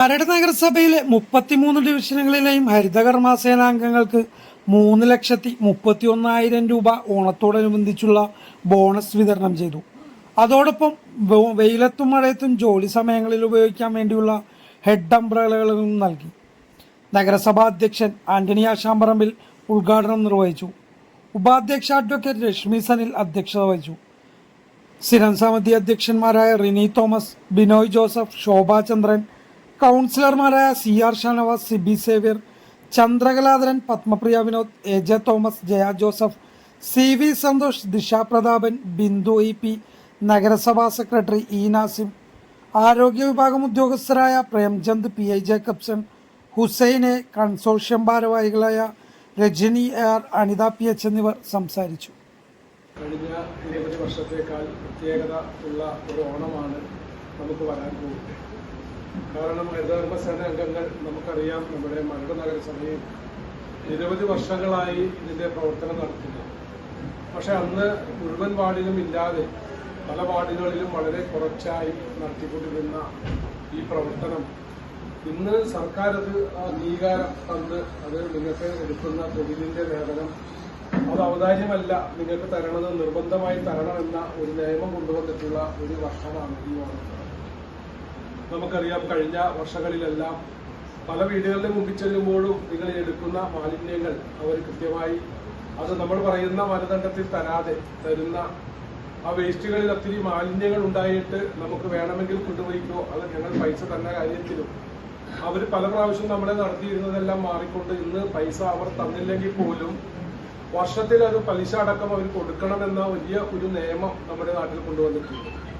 കരട് നഗരസഭയിലെ മുപ്പത്തിമൂന്ന് ഡിവിഷനുകളിലെയും ഹരിതകർമ്മ സേനാംഗങ്ങൾക്ക് മൂന്ന് ലക്ഷത്തി മുപ്പത്തി ഒന്നായിരം രൂപ ഓണത്തോടനുബന്ധിച്ചുള്ള ബോണസ് വിതരണം ചെയ്തു. അതോടൊപ്പം വെയിലത്തും മഴയത്തും ജോലി സമയങ്ങളിൽ ഉപയോഗിക്കാൻ വേണ്ടിയുള്ള ഹെഡ് അംബ്രലകളും നൽകി. നഗരസഭാ അധ്യക്ഷൻ ആന്റണി ആശാമ്പറമ്പിൽ ഉദ്ഘാടനം നിർവഹിച്ചു. ഉപാധ്യക്ഷ അഡ്വക്കേറ്റ് രശ്മി സനിൽ അധ്യക്ഷത വഹിച്ചു. സ്ഥിരം സമിതി അധ്യക്ഷന്മാരായ റിനി തോമസ് ബിനോയ് ജോസഫ് ശോഭാ ചന്ദ്രൻ കൗൺസിലർമാരായ C R Shanavas Sibi Xavier Chandrakaladharan Padmapriya Vinod A J Thomas Jaya Joseph C V Santhosh Disha Prathapan Bindu E P നഗരസഭാ സെക്രട്ടറി ഇ നാസിം ആരോഗ്യ വിഭാഗം ഉദ്യോഗസ്ഥരായ പ്രേംചന്ദ് പി ഐ ജേക്കബ്സൺ ഹുസൈനെ കൺസോർഷ്യം ഭാരവാഹികളായ Rajani R Anitha P H എന്നിവർ സംസാരിച്ചു. കഴിഞ്ഞ നിരവധി വർഷത്തേക്കാൾ പ്രത്യേകത ഉള്ള ഒരു ഓണമാണ് നമുക്ക് വരാൻ പോകുന്നത്. കാരണം ഹരിതകർമ്മ സേന അംഗങ്ങൾ നമുക്കറിയാം നമ്മുടെ മരട് നഗരസഭയിൽ നിരവധി വർഷങ്ങളായി ഇതിന്റെ പ്രവർത്തനം നടത്തുന്നു പക്ഷെ അന്ന് മുഴുവൻ വാർഡിലും ഇല്ലാതെ പല വാർഡുകളിലും വളരെ കുറച്ചായി നടത്തിക്കൊണ്ടിരുന്ന ഈ പ്രവർത്തനം. ഇന്ന് സർക്കാർ അത് അംഗീകാരം തന്ന് അത് നിങ്ങൾക്ക് എടുക്കുന്ന തൊഴിലിന്റെ വേതനം അത് ഔദാര്യമല്ല. നിങ്ങൾക്ക് തരണമെന്ന് നിർബന്ധമായി തരണമെന്ന ഒരു നിയമം കൊണ്ടുവന്നിട്ടുള്ള ഒരു വർഷമാണ് ഈ ഓണം നമുക്കറിയാം കഴിഞ്ഞ വർഷങ്ങളിലെല്ലാം പല വീടുകളിലും മുമ്പിൽ ചെല്ലുമ്പോഴും നിങ്ങൾ എടുക്കുന്ന മാലിന്യങ്ങൾ അവർ കൃത്യമായി അത് നമ്മൾ പറയുന്ന മാനദണ്ഡത്തിൽ തരാതെ തരുന്ന ആ വേസ്റ്റുകളിൽ ഒത്തിരി മാലിന്യങ്ങൾ ഉണ്ടായിട്ട് നമുക്ക് വേണമെങ്കിൽ കൊണ്ടുപോയിക്കോ അത് ഞങ്ങൾ പൈസ തന്ന കാര്യത്തിലും. അവർ പല പ്രാവശ്യം നമ്മളെ നടത്തിയിരുന്നതെല്ലാം മാറിക്കൊണ്ട് ഇന്ന് പൈസ അവർ തന്നില്ലെങ്കിൽ പോലും വർഷത്തിൽ ഒരു പലിശ അടക്കം അവർ കൊടുക്കണമെന്ന വലിയ ഒരു നിയമം നമ്മുടെ നാട്ടിൽ കൊണ്ടുവന്നിട്ടുണ്ട്.